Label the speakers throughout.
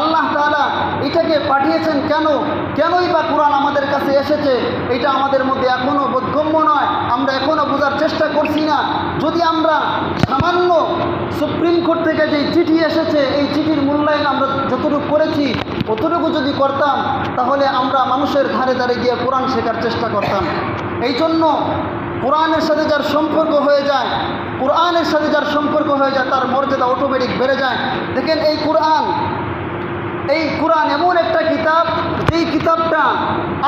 Speaker 1: আল্লাহ তাআলা এটাকে পাঠিয়েছেন কেন? কেনই বা কোরআন আমাদের কাছে এসেছে? এটা আমাদের মধ্যে এখনও বোধগম্য নয়। আমরা এখনও বোঝার চেষ্টা করছি না। যদি আমরা সামান্য সুপ্রিম কোর্ট থেকে যে চিঠি এসেছে, এই চিঠির মূল্যায়ন আমরা যতটুকু করেছি, অতটুকু যদি করতাম, তাহলে আমরা মানুষের ধারে ধারে গিয়ে কোরআন শেখার চেষ্টা করতাম। এই জন্য কোরআনের সাথে যার সম্পর্ক হয়ে যায়, কোরআনের সাথে যার সম্পর্ক হয়ে যায়, তার মর্যাদা অটোমেটিক বেড়ে যায়। দেখেন এই কোরআন এই কোরআন এমন একটা কিতাব, যেই কিতাবটা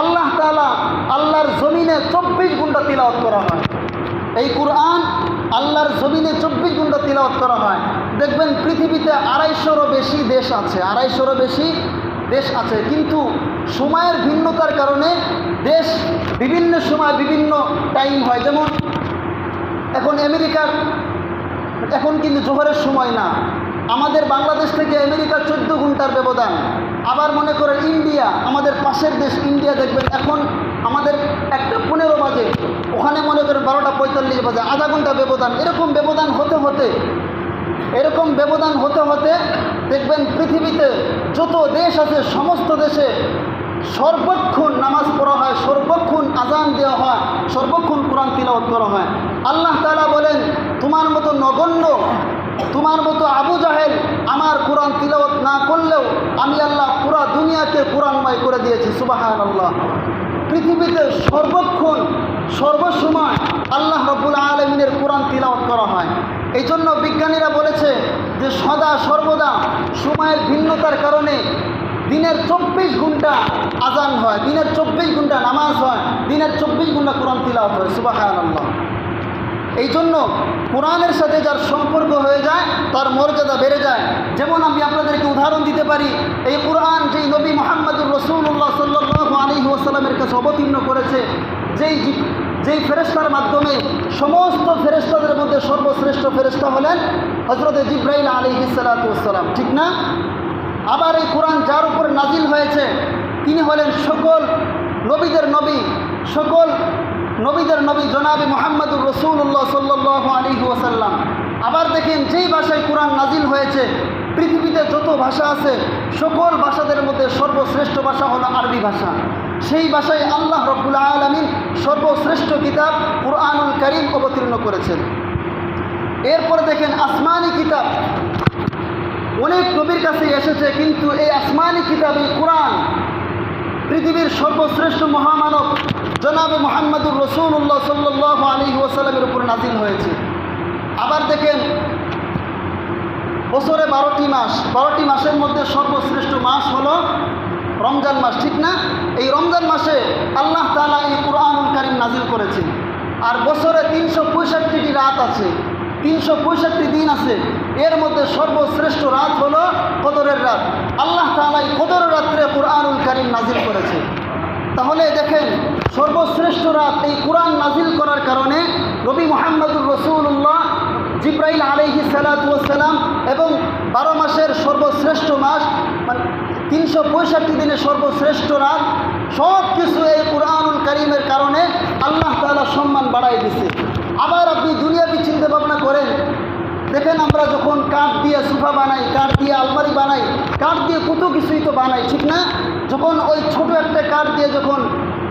Speaker 1: আল্লাহ তালা আল্লাহর জমিনে চব্বিশ ঘণ্টা তিলাওয়াত করা হয়। এই কোরআন আল্লাহর জমিনে চব্বিশ ঘণ্টা তিলাওয়াত করা হয়। দেখবেন পৃথিবীতে আড়াইশোরও বেশি দেশ আছে, আড়াইশোরও বেশি দেশ আছে। কিন্তু সময়ের ভিন্নতার কারণে দেশ বিভিন্ন সময় বিভিন্ন টাইম হয়। যেমন এখন আমেরিকার, এখন কিন্তু জোহরের সময় না। আমাদের বাংলাদেশ থেকে আমেরিকা চোদ্দ ঘণ্টার ব্যবধান। আবার মনে করে ইন্ডিয়া, আমাদের পাশের দেশ ইন্ডিয়া দেখবেন, এখন আমাদের একটা পনেরো বাজে, ওখানে মনে করেন বারোটা পঁয়তাল্লিশ বাজে, আধা ঘণ্টা ব্যবধান। এরকম ব্যবধান হতে হতে, এরকম ব্যবধান হতে হতে দেখবেন পৃথিবীতে যত দেশ আছে, সমস্ত দেশে সর্বক্ষণ নামাজ পড়া হয়, সর্বক্ষণ আজান দেওয়া হয়, সর্বক্ষণ কোরআন তিলাওয়াত করা হয়। আল্লাহ তালা বলেন, তোমার মতো নগণ্য তোমার মতো আবু জাহেল আমার কোরআন তিলাওয়াত না করলেও আমি আল্লাহ পুরা দুনিয়াকে কোরআনময় করে দিয়েছি সুবাহান আল্লাহ পৃথিবীতে সর্বক্ষণ, সর্বসময় আল্লাহ রব্বুল আলমিনের কোরআন তিলাওয়াত করা হয়। এই জন্য বিজ্ঞানীরা বলেছে যে সদা সর্বদা সময়ের ভিন্নতার কারণে দিনের চব্বিশ ঘণ্টা আজান হয়, দিনের চব্বিশ ঘণ্টা নামাজ হয়, দিনের চব্বিশ ঘণ্টা কোরআন তিলাওয়াত হয় সুবাহান আল্লাহ এই জন্য কোরআনের সাথে যার সম্পর্ক হয়ে যায়, তার মর্যাদা বেড়ে যায়। যেমন আমি আপনাদেরকে উদাহরণ দিতে পারি, এই কোরআন যেই নবী মোহাম্মদুর রসুল্লাহ সাল্লাহ আলী কাছে অবতীর্ণ করেছে, যেই যেই ফেরেস্তার মাধ্যমে সমস্ত ফেরেস্তাদের মধ্যে সর্বশ্রেষ্ঠ ফেরেস্তা হলেন হজরত জিব্রাইল আলী সালাতাম ঠিক না? আবার এই কোরআন যার উপরে নাজিল হয়েছে, তিনি হলেন সকল নবীদের নবী, সকল নবীদের নবী জনাবি মোহাম্মদুর রসুল্লাহ সাল্লাহ আলী ওয়াসাল্লাম। আবার দেখেন যেই ভাষায় কোরআন নাজিল হয়েছে, পৃথিবীতে যত ভাষা আছে, সকল ভাষাদের মধ্যে সর্বশ্রেষ্ঠ ভাষা হলো আরবি ভাষা। সেই ভাষায় আল্লাহ রব্বুল আলমিন সর্বশ্রেষ্ঠ কিতাব কুরআনুল করিম অবতীর্ণ করেছেন। এরপরে দেখেন আসমানি কিতাব। অনেক নবীর কাছে এসেছে, কিন্তু এই আসমানি কিতাব এই কোরআন, পৃথিবীর সর্বশ্রেষ্ঠ মহামানব। জনাবে মোহাম্মদুর রসুল্লাহ সাল্লাহ আলী ওয়াসাল্লামের উপর নাজিল হয়েছে। আবার দেখেন, বছরে বারোটি মাস, বারোটি মাসের মধ্যে সর্বশ্রেষ্ঠ মাস হলো রমজান মাস, ঠিক না? এই রমজান মাসে আল্লাহ তালা এই কোরআনুল কারিম নাজিল করেছে আর বছরে তিনশো পঁয়ষট্টিটি রাত আছে, তিনশো পঁয়ষট্টি দিন আছে। এর মধ্যে সর্বশ্রেষ্ঠ রাত হলো কদরের রাত। আল্লাহ তালা এই কদরের রাত্রে কোরআনুল কারিম নাজিল করেছে। তাহলে দেখেন সর্বশ্রেষ্ঠ রাত এই কোরআন নাজিল করার কারণে নবী মোহাম্মদুর রসুল্লাহ জিব্রাইল আলহি সালাতাম এবং বারো মাসের সর্বশ্রেষ্ঠ মাস মানে তিনশো পঁয়ষট্টি দিনের সর্বশ্রেষ্ঠ রাত সব কিছু এই কোরআনুল করিমের কারণে আল্লাহ তাআলা সম্মান বাড়াই দিছে। আবার আপনি দুনিয়াবি চিন্তা ভাবনা করেন, দেখেন আমরা যখন কাঠ দিয়ে সোফা বানাই, কাঠ দিয়ে আলমারি বানাই, কাঠ দিয়ে কত কিছুই তো বানাই, ঠিক না? যখন ওই ছোট একটা কাঠ দিয়ে যখন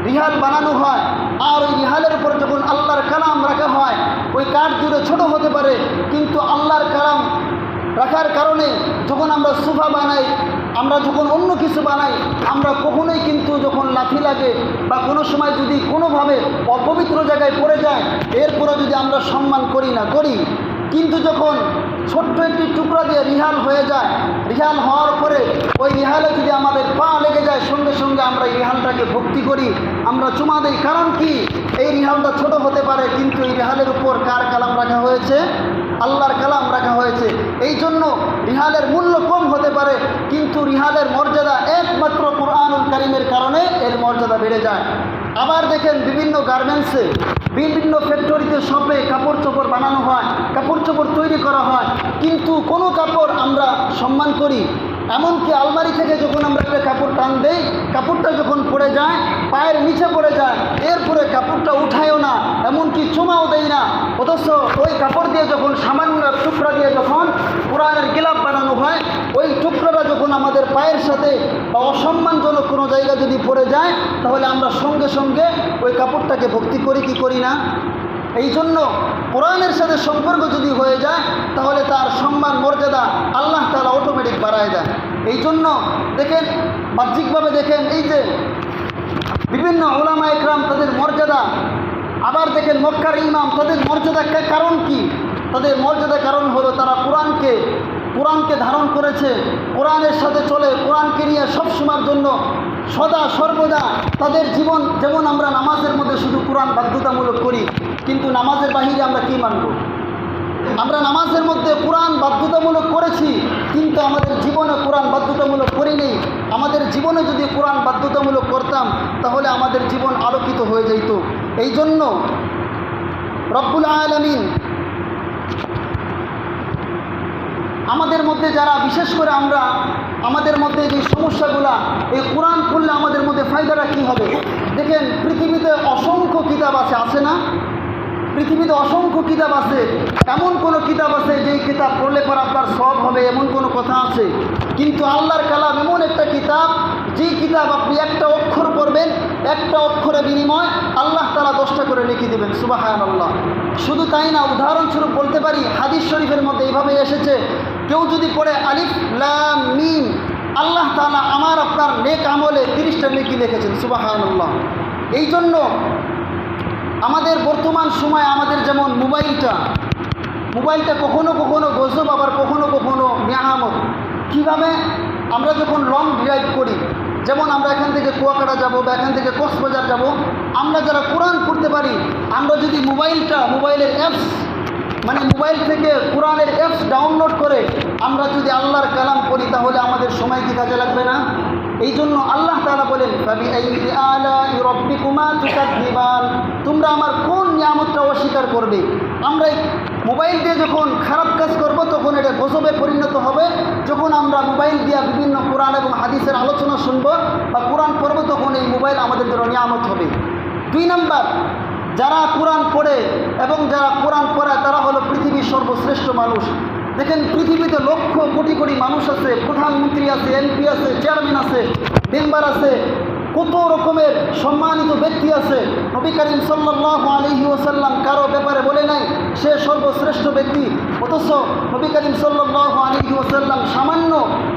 Speaker 1: রিহাল বানানো হয়, আর ওই রিহালের উপর যখন আল্লাহর কালাম রাখা হয়, ওই কাঠ জুড়ে ছোট হতে পারে, কিন্তু আল্লাহর কালাম রাখার কারণে যখন আমরা সোফা বানাই, আমরা যখন অন্য কিছু বানাই, আমরা কখনোই কিন্তু যখন লাথি লাগে বা কোনো সময় যদি কোনোভাবে অপবিত্র জায়গায় পড়ে যায় এরপরে যদি আমরা সম্মান করি না করি, কিন্তু যখন ছোট্ট একটি টুকরা দিয়ে রিহাল হয়ে যায়। রিহাল হওয়ার পরে ওই রিহালে যদি আমাদের পা লেগে যায়, সঙ্গে সঙ্গে আমরা রিহালটাকে ভক্তি করি। আমরা চুমা দিই, কারণ কি? এই রিহালটা ছোট হতে পারে, কিন্তু এই রিহালের উপর কার কালাম রাখা হয়েছে? আল্লাহর কালাম রাখা হয়েছে। এই জন্য রিহালের মূল্য কম হতে পারে, কিন্তু রিহালের মর্যাদা একমাত্র কোরআনুল করিমের কারণে এর মর্যাদা বেড়ে যায়। আবার দেখেন বিভিন্ন গার্মেন্টসে বিভিন্ন ফ্যাক্টরিতে শপে কাপড় চোপড় বানানো হয়, কাপড় চোপড় তৈরি করা হয়। কিন্তু কোনো কাপড় আমরা সম্মান করি। এমনকি আলমারি থেকে যখন আমরা একটা কাপড় টান দেই, কাপড়টা যখন পড়ে যায়, পায়ের নিচে পড়ে যায়, এরপরে কাপড়টা উঠায়ও না, এমনকি চুমাও দেয় না। অথচ ওই কাপড় দিয়ে যখন সামান্য টুকরা দিয়ে যখন কোরআনের গিলাপ বানানো হয়, ওই টুকরাটা যখন আমাদের পায়ের সাথে বা অসম্মানজনক কোনো জায়গা যদি পড়ে যায়, তাহলে আমরা সঙ্গে সঙ্গে ওই কাপড়টাকে ভক্তি করি, কি করি না? এই জন্য কোরআনের সাথে সম্পর্ক যদি হয়ে যায়, তাহলে তার সম্মান, মর্যাদা আল্লাহ তালা অটোমেটিক বাড়ায় দেয় এই জন্য দেখেন, বাহ্যিকভাবে দেখেন, এই যে বিভিন্ন ওলামা একরাম তাদের মর্যাদা, আবার দেখেন মক্কার ইমাম তাদের মর্যাদা কারণ কি? তাদের মর্যাদার কারণ হলো তারা কোরআনকে কোরআনকে ধারণ করেছে, কোরআনের সাথে চলে, কোরআনকে নিয়ে সব সময়ের জন্য সদা, সর্বদা তাদের জীবন, যেমন আমরা নামাজের মধ্যে শুধু কোরআন বাধ্যতামূলক করি, কিন্তু নামাজের বাহিরে আমরা কী মানব? আমরা নামাজের মধ্যে কোরআন বাধ্যতামূলক করেছি, কিন্তু আমাদের জীবনে কোরআন বাধ্যতামূলক করিনি আমাদের জীবনে যদি কোরআন বাধ্যতামূলক করতাম, তাহলে আমাদের জীবন আলোকিত হয়ে যেত এই জন্য রব্বুল আলমিন আমাদের মধ্যে যারা, বিশেষ করে আমরা, আমাদের মধ্যে যে সমস্যাগুলা, এই কোরআন পড়লে আমাদের মধ্যে ফায়দাটা কী হবে? দেখেন, পৃথিবীতে অসংখ্য কিতাব আছে আছে না? পৃথিবীতে অসংখ্য কিতাব আছে, এমন কোনো কিতাব আছে যেই কিতাব পড়লে পর আপনার সব হবে, এমন কোনো কথা আছে। কিন্তু আল্লাহর কালাম এমন একটা কিতাব, যেই কিতাব আপনি একটা অক্ষর পড়বেন একটা অক্ষরে বিনিময় আল্লাহ তালা দশটা করে লিখে দেবেন সুবাহান আল্লাহ শুধু তাই না, উদাহরণস্বরূপ বলতে পারি, হাদিস শরীফের মধ্যে এইভাবে এসেছে, কেউ যদি পড়ে আলিফ, লাম, মিম, আল্লাহ তালা আমার আপনার নেক আমলে তিরিশটা নেকি লিখেছেন সুবাহান আল্লাহ এই জন্য আমাদের বর্তমান সময় আমাদের যেমন মোবাইলটা মোবাইলটা কখনো কখনো গজব, আবার কখনো কখনো নিয়ামত। কীভাবে? আমরা যখন লং ড্রাইভ করি যেমন আমরা এখান থেকে কুয়াকাটা যাব বা এখান থেকে কক্সবাজার যাব, আমরা যারা কোরআন পড়তে পারি, আমরা যদি মোবাইলটা, মোবাইলের অ্যাপস মানে মোবাইল থেকে কোরআনের অ্যাপস ডাউনলোড করে আমরা যদি আল্লাহর কালাম করি তাহলে আমাদের সময় কি কাজে লাগবে না? এই জন্য আল্লাহ তাআলা বলেন? তোমরা আমার কোন নিয়ামতটা অস্বীকার করবে? আমরা মোবাইল দিয়ে যখন খারাপ কাজ করব, তখন এটা গজবে পরিণত হবে। যখন আমরা মোবাইল দিয়ে বিভিন্ন কোরআন এবং হাদিসের আলোচনা শুনব বা কোরআন পড়ব, তখন এই মোবাইল আমাদের জন্য নিয়ামত হবে। দুই নাম্বার, যারা কোরআন পড়ে এবং যারা কোরআন পড়ায়, তারা হলো পৃথিবীর সর্বশ্রেষ্ঠ মানুষ। দেখেন পৃথিবীতে লক্ষ কোটি কোটি মানুষ আছে, প্রধানমন্ত্রী আছে, এমপি আছে, চেয়ারম্যান আছে, মেম্বার আছে, কত রকমের সম্মানিত ব্যক্তি আছে। নবী করিম সাল্লাহ আলহি ওসাল্লাম কারও ব্যাপারে বলে নাই, সে সর্বশ্রেষ্ঠ ব্যক্তি। অথচ নবী করিম সাল্লাহ আলহি ওসাল্লাম সামান্য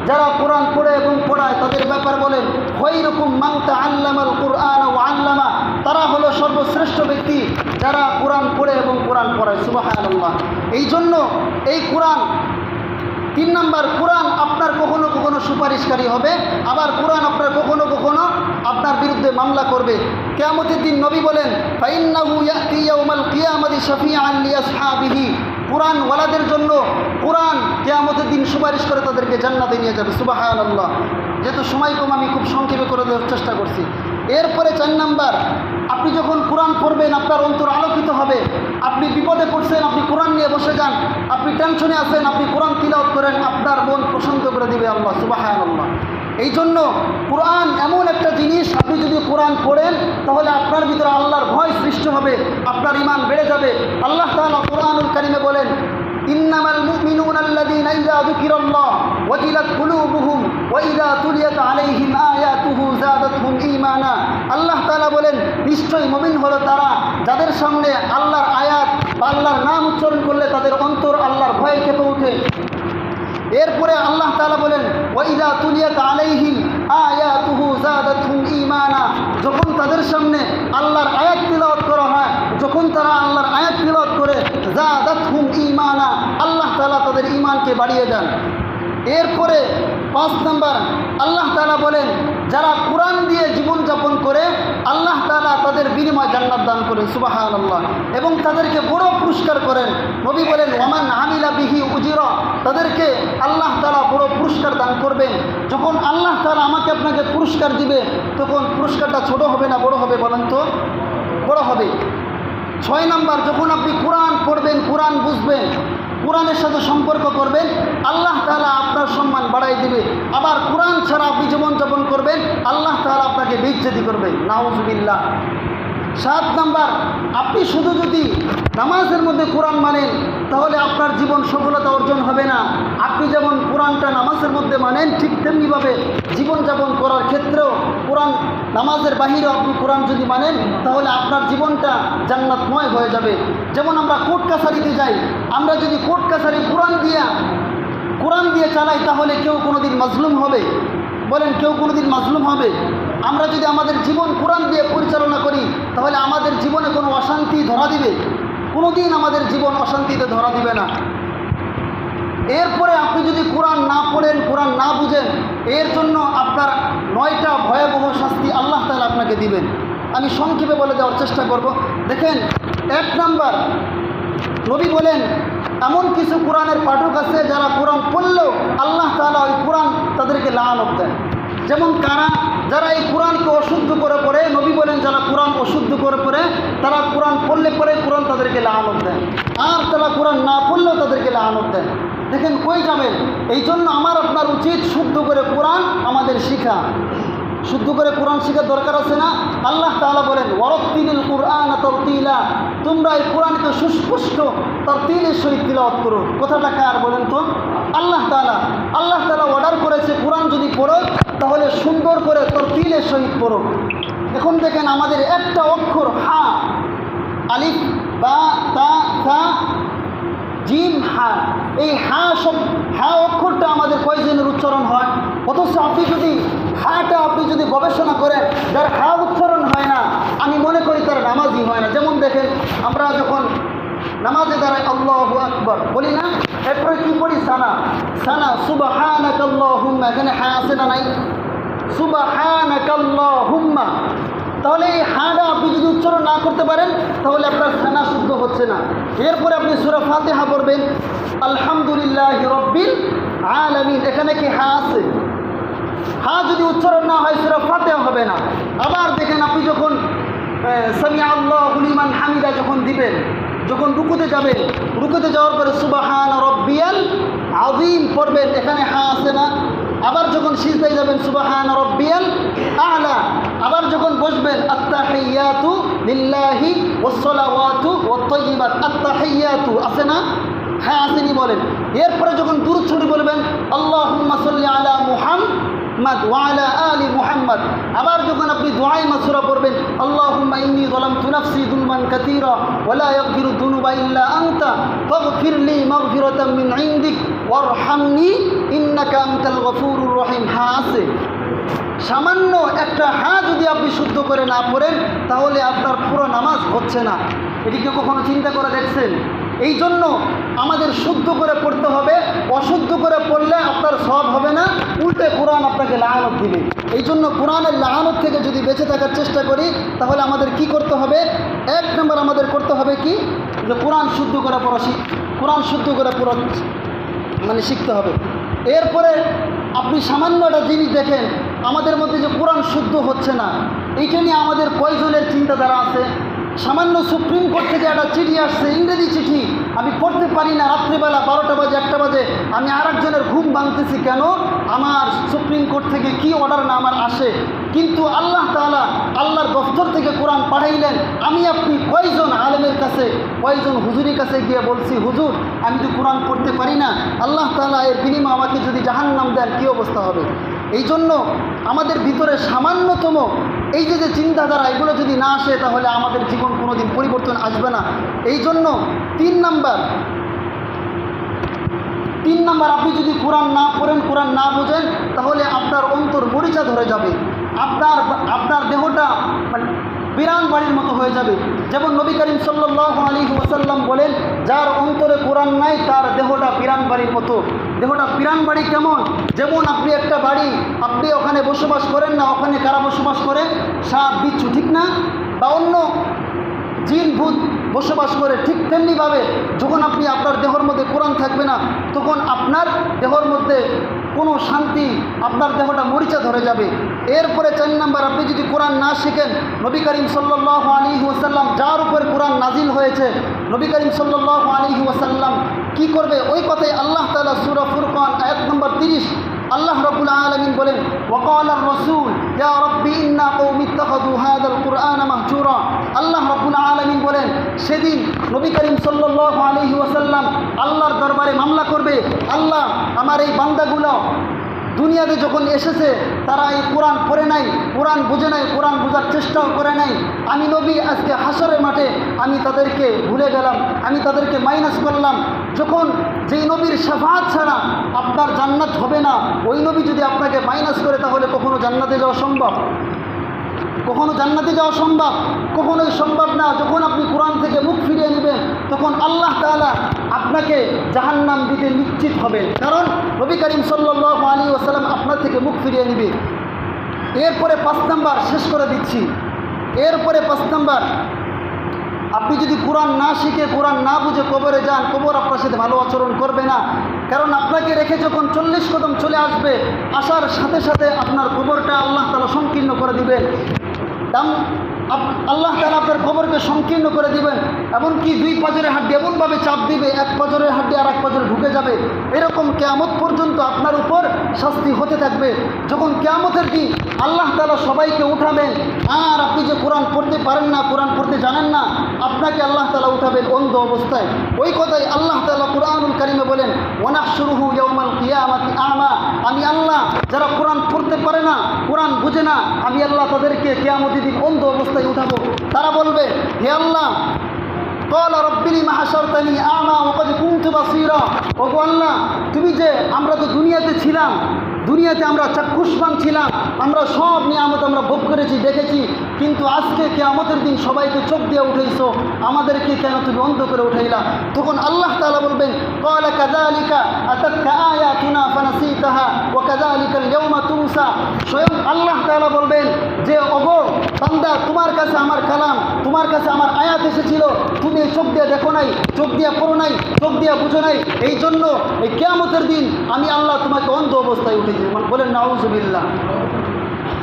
Speaker 1: যারা কোরআন পড়ে এবং পড়ায় তাদের ব্যাপার বলেন হই রকম মাংতা আল্লামাল কোরআন ও আল্লামা। তারা হলো সর্বশ্রেষ্ঠ ব্যক্তি যারা কোরআন পড়ে এবং কোরআন পড়ায় সুবাহ আল্লাহ এই জন্য এই কোরআন, তিন নাম্বার কোরআন আপনার কখনো কখনো সুপারিশকারী হবে, আবার কোরআন আপনার কখনো কখনো আপনার বিরুদ্ধে মামলা করবে। কেয়ামতের দিন নবী বলেন কোরআন ওয়ালাদের জন্য, কোরআন কেয়ামতের দিন সুপারিশ করে তাদেরকে জান্নাতে নিয়ে যাবে, সুবহানাল্লাহ। যেহেতু সময় কম, আমি খুব সংক্ষেপে করে দেওয়ার চেষ্টা করছি। এরপরে চার নাম্বার, আপনি যখন কোরআন পড়বেন, আপনার অন্তর আলোকিত হবে আপনি বিপদে পড়ছেন আপনি কোরআন নিয়ে বসে যান আপনি টেনশনে আছেন আপনি কোরআন তিলাওত করেন আপনার মন প্রশান্ত করে দিবে আল্লাহ সুবাহান আল্লাহ এই জন্য কোরআন এমন একটা জিনিস আপনি যদি কোরআন পড়েন তাহলে আপনার ভিতরে আল্লাহর ভয় সৃষ্টি হবে আপনার ইমান বেড়ে যাবে আল্লাহ তাআলা কোরআনুল কারিমে বলেন إنما المؤمنون الذين إذا ذكر الله وجلت قلوبهم وإذا تليت عليهم জাদাত হুম ইমানা আল্লাহ তালা বলেন, নিশ্চয়ই মমিন হলো তারা যাদের সামনে আল্লাহর আয়াত বা আল্লাহর নাম উচ্চারণ করলে তাদের অন্তর আল্লাহর ভয়ে খেপে উঠে এরপরে আল্লাহ তালা বলেন ওয়াইদা তুলিয়াত আলাইহিম আয়াতুহু জাদাতহুম ঈমানা। যখন তাদের সামনে আল্লাহর আয়াত তিলাওয়াত করা হয়, যখন তারা আল্লাহর আয়াত তিলাওয়াত করে জাদাতহুম ইমানা আল্লাহ তালা তাদের ঈমানকে বাড়িয়ে দেন। এরপরে পাঁচ নম্বর, আল্লাহ তালা বলেন যারা কোরআন দিয়ে জীবনযাপন করে, আল্লাহ তাআলা তাদের বিনিময় জান্নাত দান করেন সুবাহ আল্লাহ এবং তাদেরকে বড় পুরস্কার করেন। নবী বলেন ওমান আমিলা বিহি উজিরা। তাদেরকে আল্লাহ তাআলা বড় পুরস্কার দান করবেন। যখন আল্লাহ তাআলা আমাকে আপনাকে পুরস্কার দিবে, তখন পুরস্কারটা ছোট হবে না বড় হবে বলেন তো? বড় হবে। ছয় নাম্বার, যখন আপনি কোরআন পড়বেন, কোরআন বুঝবেন কোরআনের সাথে সম্পর্ক করবেন, আল্লাহ তাহলে আপনার সম্মান বাড়াই দিবে। আবার কোরআন ছাড়া আপনি জীবনযাপন করবেন, আল্লাহ তাহলে আপনাকে বিচ্ছেদি করবে নাউজুবিল্লাহ। সাত নাম্বার, আপনি শুধু যদি নামাজের মধ্যে কোরআন মানেন, তাহলে আপনার জীবন সফলতা অর্জন হবে না। আপনি যেমন কোরআনটা নামাজের মধ্যে মানেন, ঠিক তেমনিভাবে জীবনযাপন করার ক্ষেত্রেও কোরআন নামাজের বাহিরেও আপনি কোরআন যদি মানেন, তাহলে আপনার জীবনটা জান্নাতময় হয়ে যাবে। যেমন আমরা কোর্ট কাছারিতে যাই, আমরা যদি কোর্ট কাছারি কোরআন দিয়া, কোরআন দিয়ে চালাই, তাহলে কেউ কোনোদিন মাজলুম হবে? বলেন, কেউ কোনোদিন মাজলুম হবে? আমরা যদি আমাদের জীবন কোরআন দিয়ে পরিচালনা করি, তাহলে আমাদের জীবনে কোনো অশান্তি ধরা দিবে? কোনো দিন আমাদের জীবন অশান্তিতে ধরা দিবে না। এরপরে আপনি যদি কোরআন না পড়েন, কোরআন না বুঝেন, এর জন্য আপনার নয়টা ভয়াবহ শাস্তি আল্লাহ তাআলা আপনাকে দিবেন। আমি সংক্ষেপে বলে দেওয়ার চেষ্টা করব। দেখেন, এক নাম্বার, নবী বলেন, এমন কিছু কোরআনের পাঠক আছে যারা কোরআন পড়লেও আল্লাহ তাআলা ওই কোরআন তাদেরকে লানত দেন। যেমন কারা? যারা এই কোরআনকে অশুদ্ধ করে পড়ে, নবী বলেন যারা কোরআন অশুদ্ধ করে পড়ে, তারা কোরআন পড়লে পরে কোরআন তাদেরকে লানত দেন আর তারা কোরআন না পড়লেও তাদেরকে লানত দেন দেখেন, কই যাবেন এই জন্য আমার আপনার উচিত শুদ্ধ করে কোরআন আমাদের শিখা। শুদ্ধ করে কোরআন শিখার দরকার আছে না? আল্লাহ তাআলা বলেন, ওয়ারত্তিলিল কুরআন তরতিলা তোমরা এই কোরআনকে সুস্পষ্ট তার তিলের সহিত তিলাওয়াত করো। কথাটা কার বলেন তো? আল্লাহ তাআলা। আল্লাহ তাআলা অর্ডার করেছে, কোরআন যদি পড়ো, তাহলে সুন্দর করে তরতিলের সহিত পড়ো। এখন দেখেন আমাদের একটা অক্ষর হা, আলিফ, বা, তা তা জিম হা। এই হা সব, হা অক্ষরটা আমাদের কয়জনের উচ্চারণ হয়? অথচ আপনি যদি হাটা আপনি যদি গবেষণা করেন, যার হা উচ্চারণ হয় না আমি মনে করি তার নামাজই হয় না। যেমন দেখেন, আমরা যখন নামাজে দাঁড়াই, আল্লাহ আকবর। বলি না? এরপরে কি পড়ি? সানা। সানা সুবাহানাক আল্লাহুম্মা এখানে হা আছে না নাই? সুবাহানাক হুম্মা তাহলে এই হাটা আপনি যদি উচ্চারণ না করতে পারেন, তাহলে আপনার খানা শুদ্ধ হচ্ছে না। এরপরে আপনি সুরা ফাতে ফাতেহা পড়বেন। আলহামদুলিল্লাহ রব্বিল আলামিন। এখানে কি হা আছে? হা যদি উচ্চারণ না হয়, সুরা ফাতেহা হবে না। আবার দেখেন, আপনি যখন সামিয়া আল্লাহ হুলিমান হামিদা যখন দিবেন, যখন রুকুতে যাবেন, রুকুতে যাওয়ার পরে সুবাহান রব্বিয়াল আযীম পড়বেন, এখানে হা আছে না। আবার যখন সিজদায় যাবেন, সুবাহান রব্বিয়াল আলা। আবার যখন বসবেন, আত্তাহিয়াতু লিল্লাহি ওয়াসসালাওয়াতু ওয়াত-তাইয়্যিবাত আত্তাহিয়াতু আছে না? হ্যাঁ আসেনি বলেন। এরপরে যখন দুরুদ ছড়ি বলবেন, আল্লাহুম্মা সাল্লি আলা মুহাম্মাদ ওয়া আলা আলি মুহাম্মাদ। আবার যখন আপনি দুআই মাসুরা পড়বেন, আল্লাহুম্মা ইন্নী যালামতু নাফসি যুলমান কাতীরা ওয়া লা ইয়াগফিরু যুনুবা ইল্লা আনতা, ফাগফির লি মাগফিরাতাম মিন ইনদিক, ওয়ারহামনি ইন্নাকা আনতাল গফুরুর রহিম। হ্যাঁ আছে। সামান্য একটা হা যদি আপনি শুদ্ধ করে না পড়েন, তাহলে আপনার পুরো নামাজ হচ্ছে না। এটিকে কখনো চিন্তা করে দেখছেন? এই জন্য আমাদের শুদ্ধ করে পড়তে হবে, অশুদ্ধ করে পড়লে আপনার সব হবে না, উল্টে কোরআন আপনাকে লাগানত দিবে। এই জন্য কোরআনের লাগানত থেকে যদি বেঁচে থাকার চেষ্টা করি, তাহলে আমাদের কি করতে হবে? এক নম্বর আমাদের করতে হবে কি? যে কোরআন শুদ্ধ করে পড়া শিখ, কোরআন শুদ্ধ করে পড়া মানে শিখতে হবে। এরপরে আপনি সামান্য একটা জিনিস দেখেন, আমাদের মধ্যে যে কোরআন শুদ্ধ হচ্ছে না, এইটা নিয়ে আমাদের কয়জনের চিন্তাধারা আছে? সামান্য সুপ্রিম কোর্ট থেকে একটা চিঠি আসছে, ইংরেজি চিঠি। আমি পড়তে পারি না, রাত্রিবেলা বারোটা বাজে, একটা বাজে। আমি আর একজনের ঘুম ভাঙতেছি কেন? আমার সুপ্রিম কোর্ট থেকে কি অর্ডার না আমার আসে? কিন্তু আল্লাহ তাআলা আল্লাহর দফতর থেকে কোরআন পাঠাইলেন, আমি আপনি কয়জন আলেমের কাছে, কয়জন হুজুরের কাছে গিয়ে বলছি, হুজুর, আমি তো কোরআন পড়তে পারি না। আল্লাহ তাআলা এর বিনিময় আমাকে যদি জাহান্নাম দেন, কী অবস্থা হবে? এই জন্য আমাদের ভিতরে সামান্যতম এই যে যে চিন্তাধারা, এগুলো যদি না আসে, তাহলে আমাদের জীবন কোনো দিন পরিবর্তন আসবে না। এই জন্য তিন নাম্বার তিন নাম্বার, আপনি যদি কোরআন না পড়েন, কোরআন না বোঝেন, তাহলে আপনার অন্তর মরিচা ধরে যাবে। আপনার আপনার দেহটা মানে বিরান বাড়ির মতো হয়ে যাবে। যেমন নবী করিম সাল্লাহ আলী ওসাল্লাম বলেন, যার অন্তরে কোরআন নাই, তার দেহটা বিরান বাড়ির মতো। দেহটা পিরান বাড়ি কেমন? যেমন আপনি একটা বাড়ি, আপনি ওখানে বসবাস করেন না, ওখানে কারা বসবাস করে? সাপ, বিচ্ছু, ঠিক না? বা অন্য জিন, ভূত বসবাস করে, ঠিক তেমনিভাবে যখন আপনি আপনার দেহর মধ্যে কোরআন থাকবে না, তখন আপনার দেহর মধ্যে কোনো শান্তি, আপনার দেহটা মরিচা ধরে যাবে। এরপরে চার নাম্বার, আপনি যদি কোরআন না শিখেন, নবী করিম সাল্লাহ আলী ওসাল্লাম যার উপর কোরআন নাজিল হয়েছে, নবী করিম সাল্লাহ আলী ওসাল্লাম কি করবে? ওই কথাই আল্লাহ তালা সুরা ফুরকান, আয়াত নম্বর তিরিশ, আল্লাহ রবুল আলমিন বলেন ওকাল রসুল আল্লাহ রব্বুল আলমিন বলেন, সেদিন নবী করিম সাল্লাল্লাহু আলাইহি ওয়াসাল্লাম আল্লাহর দরবারে মামলা করবে। আল্লাহ আমার এই বান্দাগুলো দুনিয়াতে যখন এসেছে, তারা এই কোরআন পড়ে নাই, কোরআন বুঝে নাই, কোরআন বোঝার চেষ্টাও করে নাই। আমি নবী, আজকে হাসরের মাঠে আমি তাদেরকে ভুলে গেলাম, আমি তাদেরকে মাইনাস করলাম। যখন যেই নবীর সাফাত ছাড়া আপনার জান্নাত হবে না, ওই নবী যদি আপনাকে মাইনাস করে, তাহলে কখনো জান্নাতে যাওয়া সম্ভব? কখনো জান্নাতে যাওয়া সম্ভব কখনোই সম্ভব না। যখন আপনি কোরআন থেকে মুখ ফিরিয়ে নেবেন, তখন আল্লাহ তাআলা আপনাকে জাহান্নাম দিতে নিশ্চিত হবেন। কারণ নবী করিম সাল্লাহ আলী ওসালাম আপনার থেকে মুখ ফিরিয়ে নেবে। এরপরে পাঁচ নাম্বার শেষ করে দিচ্ছি। এরপরে পাঁচ নাম্বার, আপনি যদি কোরআন না শিখে, কোরআন না বুঝে কবরে যান, কবর আপনার সাথে ভালো আচরণ করবে না। কারণ আপনাকে রেখে যখন চল্লিশ কদম চলে আসবে, আসার সাথে সাথে আপনার কবরটা আল্লাহ তালা সংকীর্ণ করে দিবেন। दम আল্লাহ তালা আপনার কবরকে সংকীর্ণ করে দিবেন, এমনকি দুই পাজরের হাড্ডি এমনভাবে চাপ দিবে, এক পাজরের হাড্ডি আর এক পাজরে ঢুকে যাবে। এরকম কেয়ামত পর্যন্ত আপনার উপর শাস্তি হতে থাকবে। যখন কেয়ামতের দিন আল্লাহ তালা সবাইকে উঠাবেন, আর আপনি যে কোরআন পড়তে পারেন না, কোরআন পড়তে জানেন না, আপনাকে আল্লাহ তালা উঠাবেন অন্ধ অবস্থায়। ওই কথাই আল্লাহ তালা কোরআনুল কারিমে বলেন ওনাহ শুরুহু ইয়ৌমাল কিয়ামাতি আমা আমি আল্লাহ, যারা কোরআন পড়তে পারে না, কোরআন বুঝে না, আমি আল্লাহ তাদেরকে কেয়ামতি দিন অন্ধ অবস্থায় অবস্থায় উঠাবো। তারা বলবে, হে আল্লাহ, কল রব্বিনী মাহাসরতানি আমা ওকে কুমতে বাসিরা। ওগো আল্লাহ, তুমি যে, আমরা তো দুনিয়াতে ছিলাম দুনিয়াতে আমরা চাক্ষুষবান ছিলাম, আমরা সব নিয়ামত আমরা ভোগ করেছি, দেখেছি, কিন্তু আজকে কেয়ামতের দিন সবাইকে চোখ দিয়ে উঠেছ, আমাদেরকে কেন তুমি অন্ধ করে উঠাইলা? তখন আল্লাহ তালা বলবেন কলা কাদালিকা আতাক্কা আয়া তুনা ফানাসি তাহা ও কাদালিকা লেউমা তুসা স্বয়ং আল্লাহ তালা বলবেন, যে অগর বান্দা, তোমার কাছে আমার কালাম, তোমার কাছে আমার আয়াত এসেছিল, তুমি চোখ দিয়ে দেখো নাই, চোখ দিয়ে পড়ো নাই, চোখ দিয়ে বুঝো নাই এই জন্য এই কেয়ামতের দিন আমি আল্লাহ তোমাকে অন্ধ অবস্থায় উঠেছি বলেন, নাউজুবিল্লাহ।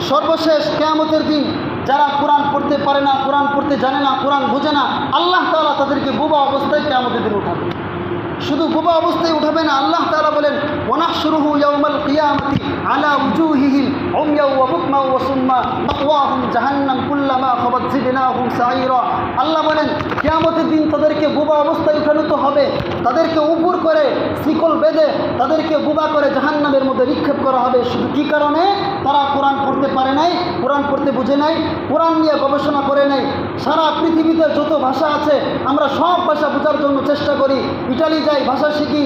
Speaker 1: সর্বশেষ কেয়ামতের দিন যারা কোরআন পড়তে পারে না, কোরআন পড়তে জানে না, কোরআন বুঝে না, আল্লাহ তালা তাদেরকে বোবা অবস্থায় কেয়ামতের দিন উঠাবে। শুধু বোবা অবস্থায় উঠাবে না, আল্লাহ তালা বলেন ওনাহ শুরু হু ইয়ামাল কিয়ামতি। আলা উজুহিহিম উময়া ওয়া বুকমা ওয়া সুম্মা মাওয়াহুম জাহান্নাম কুল্লামা খাবাত জিদনাহুম সাইরা আল্লাহ বলেন, কিয়ামতের দিন তাদেরকে বোবা অবস্থায় উঠানো হবে। তাদেরকে উপর করে, শিকল বেঁধে তাদেরকে বোবা করে জাহান্নামের মধ্যে নিক্ষেপ করা হবে। শুধু কী কারণে? তারা কোরআন পড়তে পারে নাই, কোরআন পড়তে বুঝে নাই, কোরআন নিয়ে গবেষণা করে নাই। সারা পৃথিবীতে যত ভাষা আছে, আমরা সব ভাষা বোঝার জন্য চেষ্টা করি। ইটালি যাই ভাষা শিখি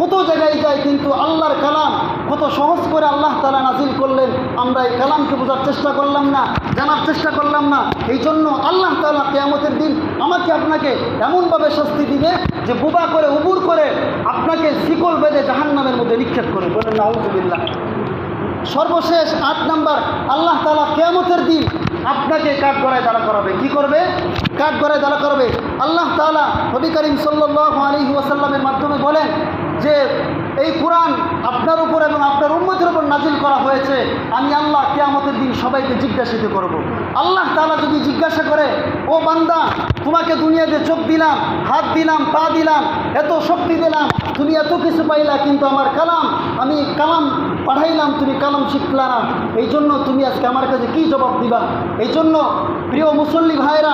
Speaker 1: কত জায়গায় যায় কিন্তু আল্লাহর কালাম কত সহজ করে আল্লাহ তালা নাজিল করলেন, আমরা এই কালামকে বোঝার চেষ্টা করলাম না, জানার চেষ্টা করলাম না। এই জন্য আল্লাহ তালা কেয়ামতের দিন আমাকে আপনাকে এমনভাবে শাস্তি দিবে যে বুবা করে, উবুর করে আপনাকে শিকল বেঁধে জাহান্নামের মধ্যে নিক্ষেপ করে। বলেন, নাউজুবিল্লাহ। সর্বশেষ আট নাম্বার, আল্লাহ তালা কেয়ামতের দিন আপনাকে কাঠ গড়ায় দাঁড়া করাবে। কি করবে? কাঠ গড়ায় দাঁড়া করবে। আল্লাহ তালা নবী করিম সাল্লাহ আলী ওয়াসাল্লামের মাধ্যমে বলেন যে এই কোরআন আপনার উপর এবং আপনার উন্মতির উপর নাজিল করা হয়েছে, আমি আল্লাহ কেয়ামতের দিন সবাইকে জিজ্ঞাসিত করব। আল্লাহ তালা যদি জিজ্ঞাসা করে, ও বান্দা, তোমাকে দুনিয়াতে চোখ দিলাম, হাত দিলাম, পা দিলাম, এত শক্তি দিলাম, তুমি এত কিছু পাইলা, কিন্তু আমার কালাম, আমি কালাম পাঠাইলাম, তুমি কালাম শিখলা না। এই জন্য তুমি আজকে আমার কাছে কি জবাব দিবা? এই জন্য প্রিয় মুসল্লি ভাইরা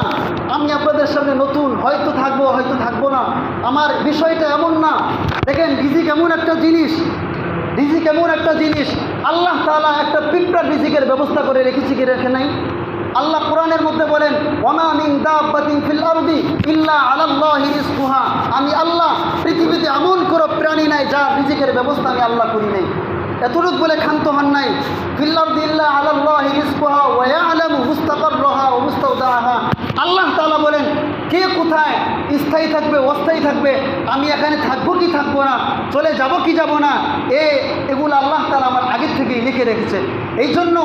Speaker 1: আমি আপনাদের সামনে নতুন, হয়তো থাকব হয়তো থাকব না। আমার বিষয়টা এমন না। দেখেন, রিজিক এমন একটা জিনিস, রিজিক এমন একটা জিনিস, আল্লাহ তালা একটা পিঁপড়ার রিজিকের ব্যবস্থা করে রেখেছি কি রেখে নাই? আল্লাহ কোরআনের মধ্যে বলেন, ওমা মিন দাব্বাতিন ফিল আরদি ইল্লা আলাল্লাহি রিজকুহা। আমি আল্লাহ, পৃথিবীতে এমন কোনো প্রাণী নাই যা রিজিকের ব্যবস্থা আমি আল্লাহ করি নাই। এতটুক বলে ক্ষান্ত হন নাই। ফিল্লার দিল্লা আলাল্লাহি রিজকুহা ওয়া ইয়ালামু মুস্তাকাররাহা ওয়া মুস্তাওদাহা আল্লাহ তাআলা বলেন, কে কোথায় স্থায়ী থাকবে, অস্থায়ী থাকবে? আমি এখানে থাকব কি থাকব না? চলে যাব কি যাব না? এ, এগুলো আল্লাহ তাআলা আমার আগের থেকেই লিখে রেখেছে। এই জন্য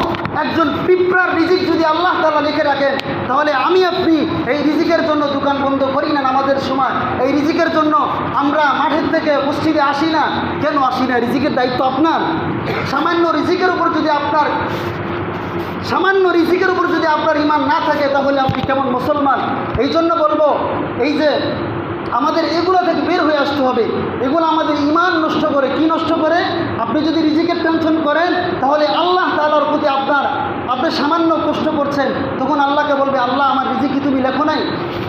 Speaker 1: একজন পিঁপড়ার রিজিক যদি আল্লাহ তাআলা লিখে রাখেন, তাহলে আমি আপনি এই রিজিকের জন্য দোকান বন্ধ করি না আমাদের সময়। এই রিজিকের জন্য আমরা মাঠের থেকে মসজিদে আসি না। কেন আসি না? রিজিকের দায়িত্ব আপনার। সামান্য রিজিকের উপর যদি আপনার সামান্য রিজিকের উপর যদি আপনার ইমান না থাকে, তাহলে আপনি কেমন মুসলমান? এই জন্য বলব, এই যে আমাদের এগুলো থেকে বের হয়ে আসতে হবে। এগুলো আমাদের ইমান নষ্ট করে, কি নষ্ট করে? আপনি যদি রিজিকের টেনশন করেন, তাহলে আল্লাহ তালার প্রতি আপনার আপনি সামান্য কষ্ট করছেন, তখন আল্লাহকে বলবে, আল্লাহ, আমার রিজিকি তুমি লেখো নাই?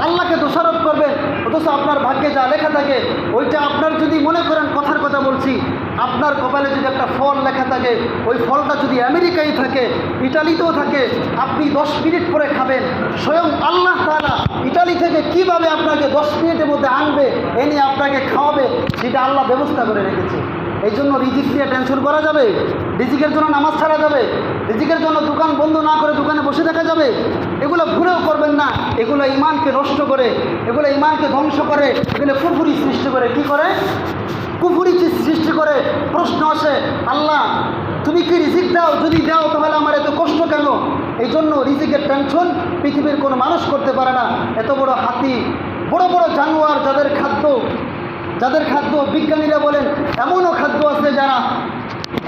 Speaker 1: আল্লাহকে দোষারোপ করবেন অথচ আপনার ভাগ্যে যা লেখা থাকে, ওইটা আপনার যদি মনে করেন কথার কথা বলছি, আপনার কপালে যদি একটা ফল লেখা থাকে, ওই ফলটা যদি আমেরিকায় থাকে, ইটালিতেও থাকে, আপনি দশ মিনিট পরে খাবেন, স্বয়ং আল্লাহ তালা ইটালি থেকে কীভাবে আপনাকে দশ মিনিটের মধ্যে আনবে, এনে আপনাকে খাওয়াবে, সেটা আল্লাহ ব্যবস্থা করে রেখেছে। এই জন্য রিজিক নিয়ে টেনশন করা যাবে, রিজিকের জন্য নামাজ ছাড়া যাবে, রিজিকের জন্য দোকান বন্ধ না করে দোকানে বসে থাকা যাবে, এগুলো ভুলেও করবেন না, এগুলো ইমানকে নষ্ট করে, এগুলো ইমানকে ধ্বংস করে, এগুলো কুফুরি সৃষ্টি করে, কি করে? কুফুরি সৃষ্টি করে, প্রশ্ন আসে, আল্লাহ, তুমি কি রিজিক দাও? যদি দাও, তাহলে আমার এত কষ্ট কেন? এই জন্য রিজিকের টেনশন পৃথিবীর কোনো মানুষ করতে পারে না। এত বড় হাতি, বড় বড় জানোয়ার যাদের খাদ্য যাদের খাদ্য বিজ্ঞানীরা বলেন, এমনও খাদ্য আছে যারা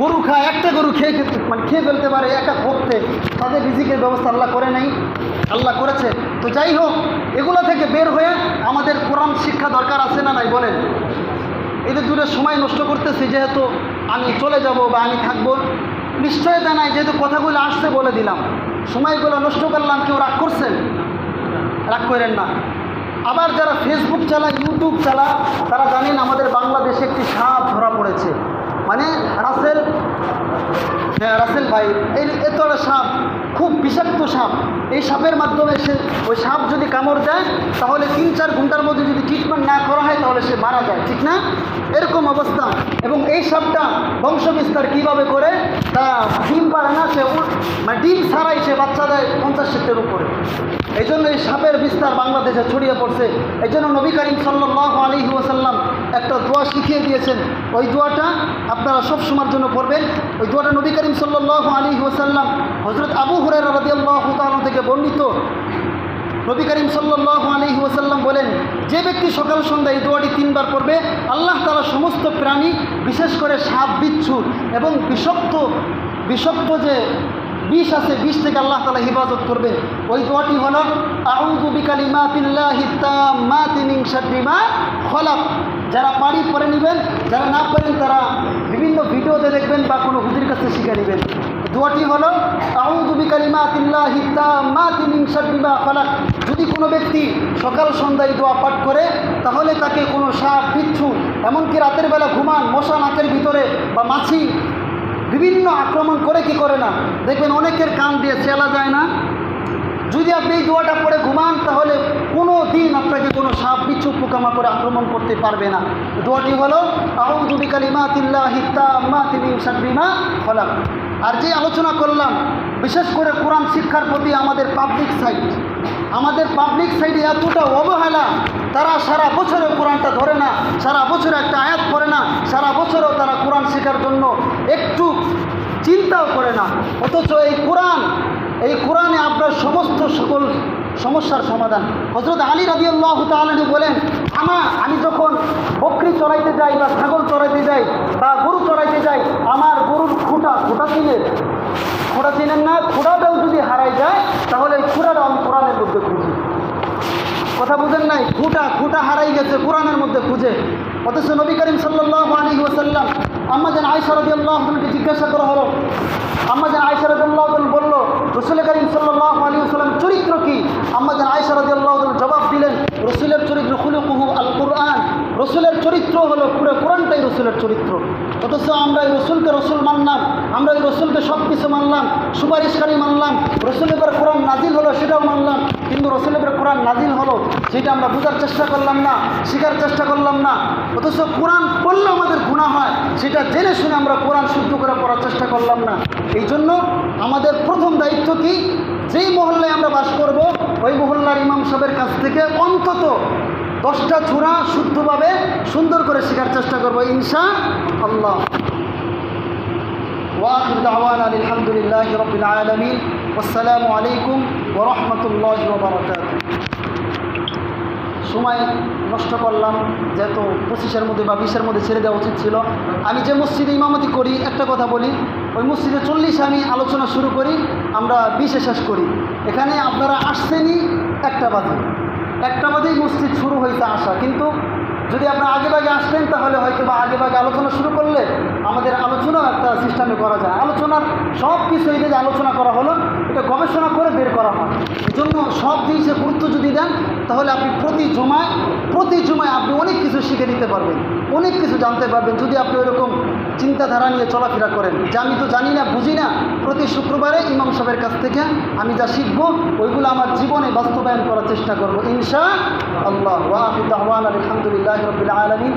Speaker 1: গরু খায়, একটা গরু খেয়ে মানে খেয়ে ফেলতে পারে, একা করতে তাদের রিজিকের ব্যবস্থা আল্লাহ করে নাই, আল্লাহ করেছে। তো যাই হোক, এগুলো থেকে বের হয়ে আমাদের কোরআন শিক্ষা দরকার আছে না নাই বলেন? এদের দূরে সময় নষ্ট করতেছি, যেহেতু আমি চলে যাব বা আমি থাকব। নিশ্চয়তা নাই যেহেতু কথাগুলো আসছে বলে দিলাম। সময়গুলো নষ্ট করলাম, কেউ রাগ করছেন? রাগ করেন না। আবার যারা ফেসবুক চালায় ইউটিউব চালা, তারা জানেন আমাদের বাংলাদেশে একটি সাপ ধরা পড়েছে। মানে রাসেল হ্যাঁ রাসেল ভাই, এই এত একটা সাপ, খুব বিষাক্ত সাপ। এই সাপের মাধ্যমে সে, ওই সাপ যদি কামড় দেয়, তাহলে তিন চার ঘণ্টার মধ্যে যদি ট্রিটমেন্ট না করা হয়, তাহলে সে মারা যায়, ঠিক না? এরকম অবস্থা। এবং এই সাপটা বংশ বিস্তার কীভাবে করে, তা ডিম পারে না, সে মানে ডিম ছাড়াই সে বাচ্চা দেয় পঞ্চাশ সেটের উপরে। এই জন্য এই সাপের বিস্তার বাংলাদেশে ছড়িয়ে পড়ছে। এই জন্য নবী করিম সাল্লাহ আলী ওয়াসাল্লাম একটা দোয়া শিখিয়ে দিয়েছেন। ওই দোয়াটা আপনারা সব সময়ের জন্য পড়বেন। ওই দোয়াটা নবী করিম সাল্লাহ আলী ওয়াসাল্লাম হজরত আবু হুরাই রাদিয়াল্লাহু থেকে বর্ণিত। নবী করিম সাল্লাহ আলী ওয়াসাল্লাম বলেন, যে ব্যক্তি সকাল সন্ধ্যা এই দোয়াটি তিনবার পড়বে, আল্লাহ তালা সমস্ত প্রাণী, বিশেষ করে সাপ, বিচ্ছু এবং বিষাক্ত বিষাক্ত যে বিষ আছে বিষ থেকে আল্লাহ তালা হেফাজত করবেন ওই দোয়াটি হল, আউযু বিকালিমাতিল্লাহি তাম্মাতি মিন শাররি মা খলাক। যারা পারি পরে নেবেন, যারা না পারেন তারা বিভিন্ন ভিডিওতে দেখবেন বা কোনো হুজুর কাছে শিখে নেবেন। দোয়াটি হলো মা খলাক। যদি কোনো ব্যক্তি সকাল সন্ধ্যায় দোয়া পাঠ করে, তাহলে তাকে কোনো সাপ বিচ্ছু এমনকি রাতের বেলা ঘুমান, মশা নাকের ভিতরে বা মাছি বিভিন্ন আক্রমণ করে কি করে না? দেখবেন অনেকের কান দিয়ে চেলা যায় না। যদি আপনি এই দোয়াটা পরে ঘুমান, তাহলে কোনো দিন আপনাকে কোনো সাপ, বিচ্ছু পোকামা করে আক্রমণ করতে পারবে না। দোয়াটি হলো, আউযু বিকালিমাতিল্লাহি তাম্মাতি মা শাররি মা খলাক। আর যে আলোচনা করলাম, বিশেষ করে কোরআন শিক্ষার প্রতি আমাদের পাবলিক সাইট আমাদের পাবলিক সাইডে এতটা অবহেলা, তারা সারা বছরে কোরআনটা ধরে না, সারা বছরে একটা আয়াত করে না, সারা বছরেও তারা কোরআন শেখার জন্য একটু চিন্তাও করে না। অথচ এই কোরআন, এই কোরআনে আপনার সমস্ত সকল সমস্যার সমাধান। হজরত আলী রাজি আল্লাহ তালু বলেন আমা আমি যখন বকরি চড়াইতে যাই বা ছাগল চড়াইতে যাই বা গরু চড়াইতে যাই, আমার গরুর খুঁটা খুঁটা চিনেন? খুঁটা চিনেন না খুঁড়াটাও যদি হারাই যায়, তাহলে এই খুঁড়াটাও আমি কোরআনের মধ্যে খুঁজি। কথা বুঝেন নাই? খুঁটা খুঁটা হারাই গেছে, কোরআনের মধ্যে খুঁজে। অথচ নবী করিম সাল্লাহ আলী ওসাল্লাম আম্মাজান আয়সারদি আল্লাহকে জিজ্ঞাসা করা হলো। আম্মাজান আয়সারদি আল্লাহ বলল, রসুল করিম সাল্লাহ আলী ওসাল্লাম চরিত্র কি? আম্মাজান আয়সারদি আল্লাহ জবাব দিলেন, রসুলের চরিত্র খুলে কুহু আল কোরআন রসুলের চরিত্র হলো পুরো কোরআনটাই রসুলের চরিত্র। অথচ আমরা এই রসুলকে রসুল মানলাম, আমরা এই রসুলকে সব কিছু মানলাম, সুপারিশকারী মানলাম, রসুলের পর কোরআন নাজিল হলো সেটাও মানলাম, কিন্তু রসুলের পর কোরআন নাজিল হলো সেটা আমরা বোঝার চেষ্টা করলাম না, শেখার চেষ্টা করলাম না। অথচ কোরআন পড়লে আমাদের গুণা হয়, সেটা জেনে শুনে আমরা কোরআন শুদ্ধ করে পড়ার চেষ্টা করলাম না। এই জন্য আমাদের প্রথম দায়িত্ব কি? যেই মহল্লায় আমরা বাস করব, ওই মহল্লার ইমাম সাহেবের কাছ থেকে অন্তত দশটা ছুরা শুদ্ধভাবে সুন্দর করে শেখার চেষ্টা করব, ইনশা আল্লাহ। আলহামদুলিল্লাহ আসসালামু আলাইকুম ওরহমতুল্লাহ বারকাত সময় নষ্ট করলাম, যেহেতু পঁচিশের মধ্যে বা বিশের মধ্যে ছেড়ে দেওয়া উচিত ছিল। আমি যে মসজিদে ইমামতি করি, একটা কথা বলি, ওই মসজিদে চল্লিশে আমি আলোচনা শুরু করি, আমরা বিশে শেষ করি। এখানে আপনারা আসছেনই একটা বাজে। একটা বাদেই মসজিদ শুরু হইতে আসা। কিন্তু যদি আপনারা আগে ভাগে আসতেন, তাহলে হয়তো বা আগে ভাগে আলোচনা শুরু করলে আমাদের আলোচনা একটা সিস্টেমে করা যায়। আলোচনার সব কিছু এই যে আলোচনা করা হলো, এটা গবেষণা করে বের করা হয়। এই জন্য সব জিনিসে গুরুত্ব যদি দেন, তাহলে আপনি প্রতি জমায় প্রতি জমায় আপনি অনেক কিছু শিখে নিতে পারবেন। অনেক কিছু জানতে পারবেন। যদি আপনি ওরকম চিন্তাধারা নিয়ে চলাফেরা করেন, যে আমি তো জানি না, বুঝি না, প্রতি শুক্রবারে ইমাম সাহেবের কাছ থেকে আমি যা শিখব, ওইগুলো আমার জীবনে বাস্তবায়ন করার চেষ্টা করব। ইনশা আল্লাহ। ওয়াহিদ আলহামদুলিল্লাহ রবিল আলমী